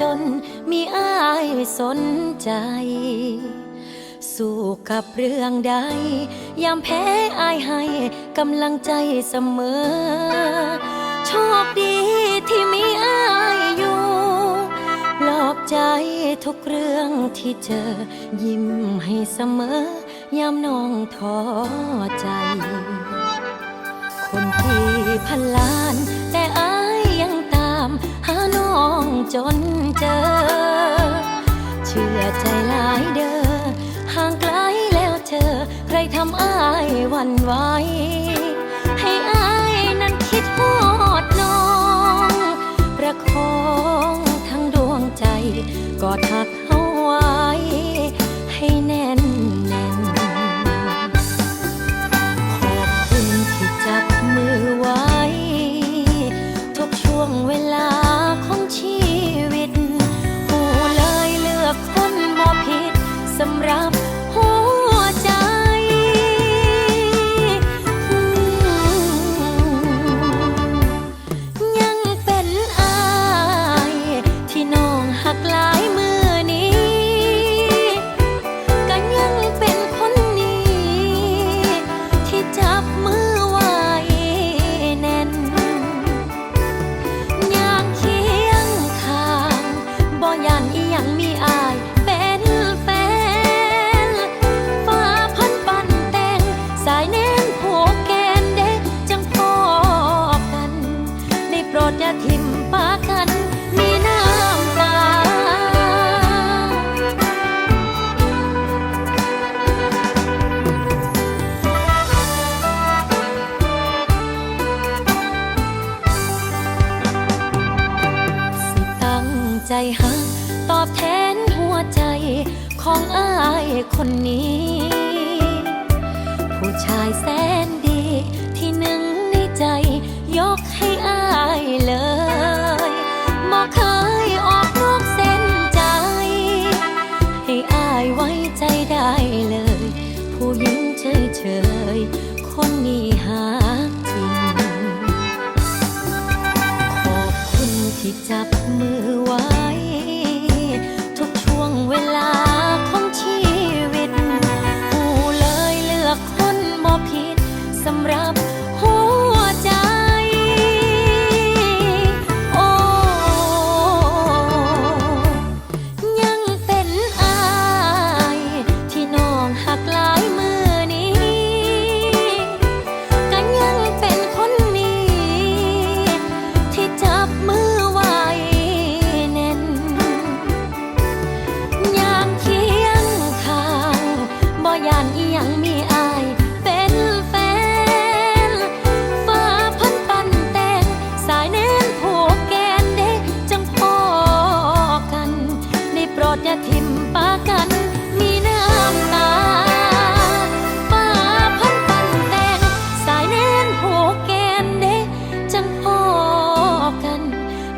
จนมีอ้ายสนใจ สู้กับเรื่องใด ยามแพ้อายให้กำลังใจเสมอ โชคดีที่มีอายอยู่ ปลอบใจทุกเรื่องที่เจอ ยิ้มให้เสมอ ยามน้องท้อใจ คนที่พันล้านแต่อายยังตามห น้องจนเจอ เชื่อใจหลายเด้อห่างไกลแล้วเธอ ใครทำอายวันไหวให้อายนั้นคิดฮอดน้อง ประคองทั้งดวงใจกอดหัก น้องหักหลาย คนนี้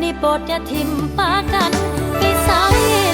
ได้โปรดอย่าทิมปากันไปสาย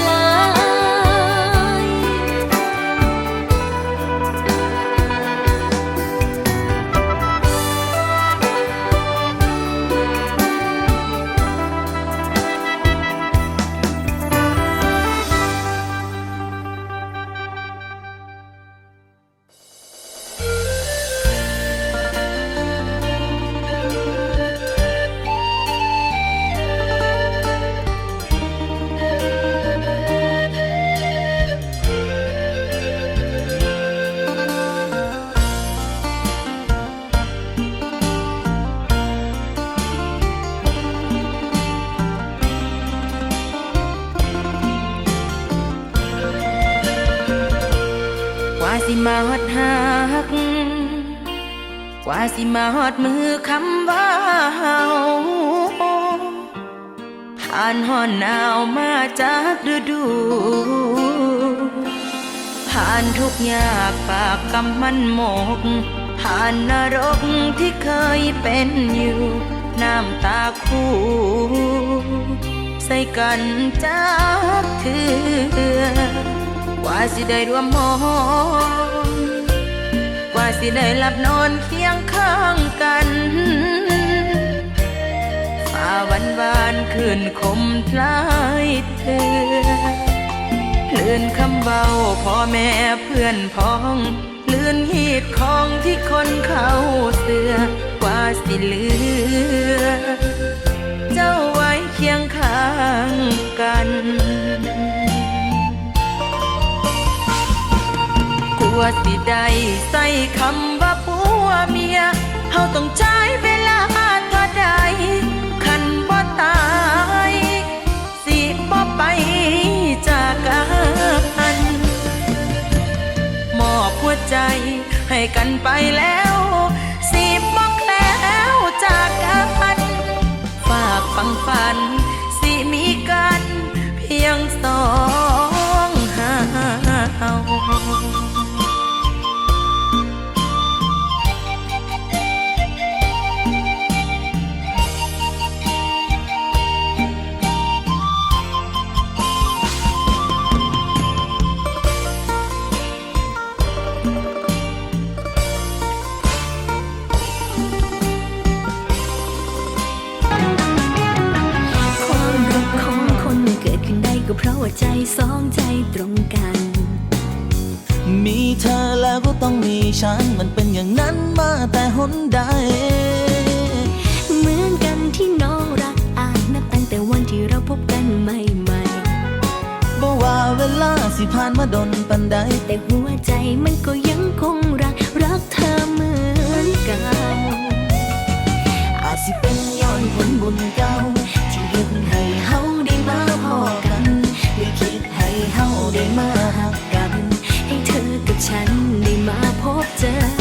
มาฮอดหัก กว่าสิมาฮอดมือคำว่าเฮาผ่านฮอนหนาวมาจากฤดู ผ่านทุกยากปากกำมันหมก ผ่านนรกที่เคยเป็นอยู่ น้ำตาคู่ ใส่กันจากเถือ กว่าสิได้รวมหอมกว่าสิได้หลับนอนเคียงข้างกันฝ้าวันวานคืนคมทลายเธอเลื่อนคำเบาพ่อแม่เพื่อนพ้องเลื่อนหีดของที่คนเขาเสือกว่าสิเหลือ เจ้าไว้เคียงข้างกัน กลัวสิได้ใส่คำว่าผัวเมียเฮาต้องใช้เวลาเท่าใดคันบ่ตาย สิบ่ไปจากกันมอบหัวใจให้กันไปแล้ว เพราะว่าใจสองใจตรงกัน มีเธอแล้วก็ต้องมีฉัน มันเป็นอย่างนั้นมาแต่หนใด เหมือนกันที่น้องรักอายนับตั้งแต่วันที่เราพบกันใหม่บ่ว่าเวลาสิผ่านมาดนปันใดๆแต่หัวใจมันก็ยังคงรัก รักเธอเหมือนเก่าอาจสิเป็นย้อนผลบุญเก่า เฮาได้มาหักกัน ให้เธอกับฉันได้มาพบเจอ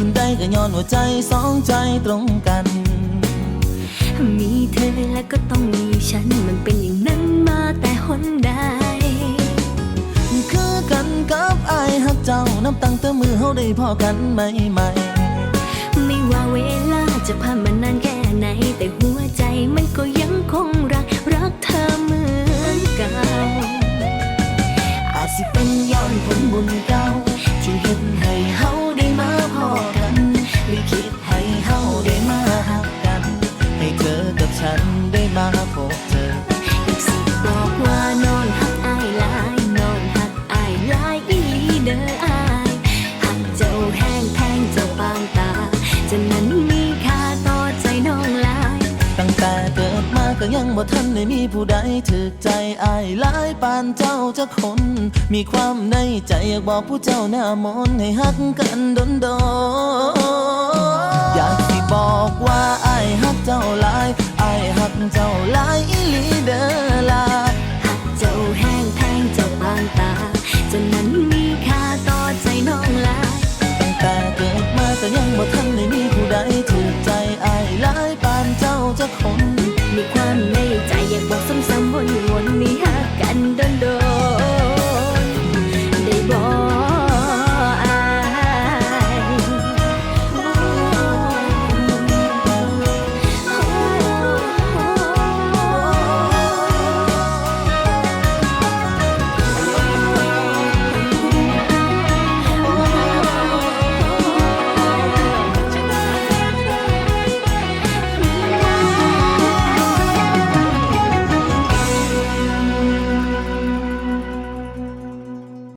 ขึ้นได้ก็ย้อนหัวใจสองใจตรงกัน มีเธอแล้วก็ต้องมีฉัน มันเป็นอย่างนั้นมาแต่หนใดคือกันกับอายหักเจ้านับตั้งแต่มือเฮาได้พอกันใหม่ใหม่ไม่ว่าเวลาจะผ่านมานานแค่ไหน แต่หัวใจมันก็ยังคงรัก รักเธอเหมือนเก่าอาจสิเป็นย้อนผลบุญเก่า บ่ทันได้มีผู้ใดถึกใจอายหลายปานเจ้าจะคน มีความในใจอยากบอกผู้เจ้าหน้ามนให้ฮักกันดนดอยากสิบอกว่าอายฮักเจ้าหลายอายฮักเจ้าหลายอีหลีเด้อ